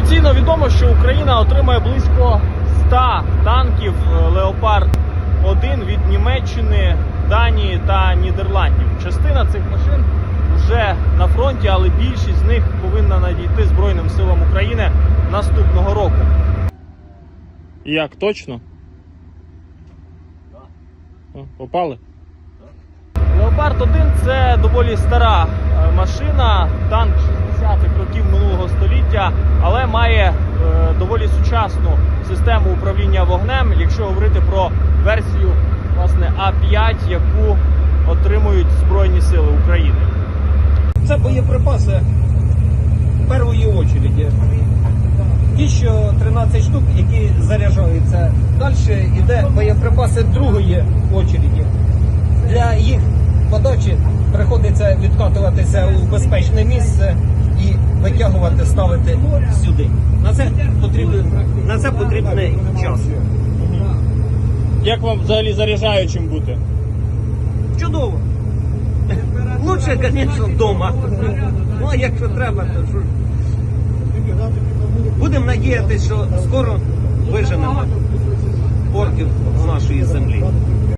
Офіційно відомо, що Україна отримає близько 100 танків е, Леопард 1 від Німеччини, Данії та Нідерландів. Частина цих машин вже на фронті, але більшість з них повинна надійти Збройним силам України наступного року. Як точно? Попали? Леопард 1 це доволі стара е, машина, танк 60-х років минулого століття, але має е, доволі сучасну систему управління вогнем, якщо говорити про версію власне А5, яку отримують Збройні Сили України. Це боєприпаси першої очереди. Ті, що 13 штук, які заряджаються. Далі йде боєприпаси другої очереді. Для їх подачі приходиться відкатуватися у безпечне місце і витягувати, ставити сюди. На це потрібен, на це потрібний час. Як вам взагалі заряджаючим бути? Чудово. Лучше, звісно, вдома. Ну, а якщо треба, то що? Будемо надіятися, що скоро виженемо орків з нашої землі.